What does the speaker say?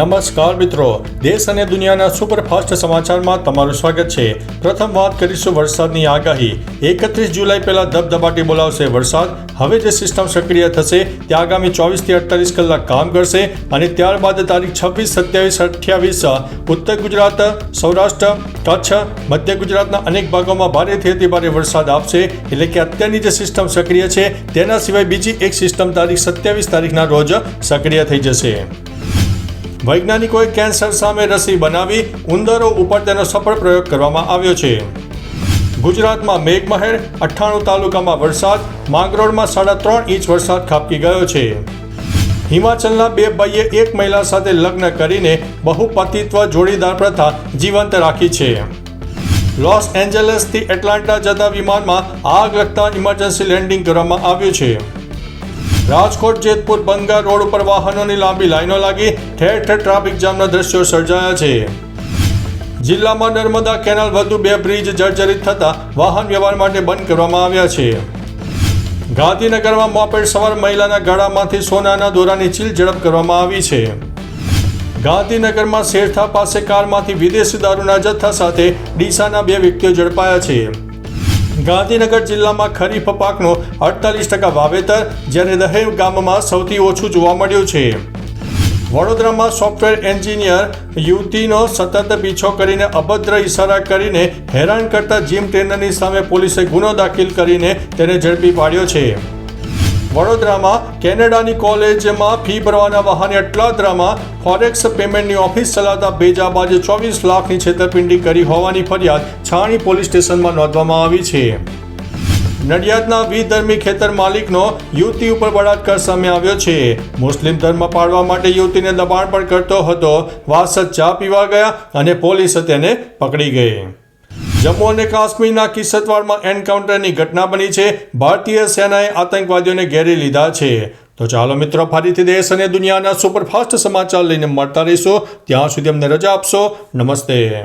નમસ્કાર મિત્રો. દેશ અને દુનિયાના સુપરફાસ્ટ સમાચારમાં તમારું સ્વાગત છે. પ્રથમ વાત કરીશું વરસાદની આગાહી. એકત્રીસ જુલાઈ પહેલા ધબધબાટી બોલાવશે વરસાદ. હવે જે સિસ્ટમ સક્રિય થશે તે આગામી ચોવીસથી અડતાલીસ કલાક કામ કરશે અને ત્યારબાદ તારીખ છવ્વીસ, સત્યાવીસ, અઠ્યાવીસ ઉત્તર ગુજરાત, સૌરાષ્ટ્ર, કચ્છ, મધ્ય ગુજરાતના અનેક ભાગોમાં ભારેથી અતિ ભારે વરસાદ આપશે. એટલે કે અત્યારની જે સિસ્ટમ સક્રિય છે તેના સિવાય બીજી એક સિસ્ટમ તારીખ સત્યાવીસ તારીખના રોજ સક્રિય થઈ જશે. વૈજ્ઞાનિકોએ કેન્સર સામે રસી બનાવી ઉંદરો ઉપર તેનો સફળ પ્રયોગ કરવામાં આવ્યો છે. ગુજરાતમાં મેઘમહેર, અઠ્ઠાણું તાલુકામાં વરસાદ, માંગરોળમાં સાડા ત્રણ ઇંચ વરસાદ ખાબકી ગયો છે. હિમાચલના બે ભાઈએ એક મહિલા સાથે લગ્ન કરીને બહુપતિત્વ જોડીદાર પ્રથા જીવંત રાખી છે. લોસ એન્જલસથી એટલાન્ટા જતા વિમાનમાં આગ લગતા ઇમરજન્સી લેન્ડિંગ કરવામાં આવ્યું છે. રાજકોટ, જેતપુર બંગા રોડ ઉપર વાહનોની લાંબી લાઈનો લાગી ઠેર ઠેર ટ્રાફિક જામના દ્રશ્યો સર્જાયા છે. જિલ્લામાં નર્મદા કેનાલ વધુ બે બ્રિજ જર્જરિત થતા વાહન વ્યવહાર માટે બંધ કરવામાં આવ્યા છે. ગાંધીનગરમાં મોપેડ સવાર મહિલાના ગળામાંથી સોનાના દોરાની ચીલ ઝડપ કરવામાં આવી છે. ગાંધીનગરમાં શેરથા પાસે કારમાંથી વિદેશી દારૂના જથ્થા સાથે ડીસાના બે વ્યક્તિઓ ઝડપાયા છે. ગાંધીનગર જિલ્લામાં ખરીફ પાકનું અડતાલીસ ટકા વાવેતર, જ્યારે દહેવ ગામમાં સૌથી ઓછું જોવા મળ્યું છે. વડોદરામાં સોફ્ટવેર એન્જિનિયર યુવતીનો સતત પીછો કરીને અભદ્ર ઇશારા કરીને હેરાન કરતા જીમ ટ્રેનરની સામે પોલીસે ગુનો દાખલ કરીને તેને ઝડપી પાડ્યો છે. વડોદરામાં, કેનેડાની કોલેજમાં ફી ભરવાના બહાને અટલાદરામાં ફોરેક્સ પેમેન્ટની ઓફિસ ચલાવતા બેજાબાજે ચોવીસ લાખની છેતરપિંડી કરી હોવાની ફરિયાદ છાણી પોલીસ સ્ટેશનમાં નોંધવામાં આવી છે. નડિયાદના વિધર્મી ખેતર માલિકનો યુવતી ઉપર બળાત્કાર સામે આવ્યો છે. મુસ્લિમ ધર્મ પાળવા માટે યુવતીને દબાણ પણ કરતો હતો. વાસદ ચા પીવા ગયા અને પોલીસે તેને પકડી ગઈ. જમ્મુ અને કાશ્મીરના કિસ્સતવાડમાં એન્કાઉન્ટરની ઘટના બની છે. ભારતીય સેનાએ આતંકવાદીઓને ઘેરી લીધા છે. તો ચાલો મિત્રો, ફરીથી દેશ અને દુનિયાના સુપરફાસ્ટ સમાચાર લઈને મળતા રહીશું. ત્યાં સુધી અમને રજા આપશો. નમસ્તે.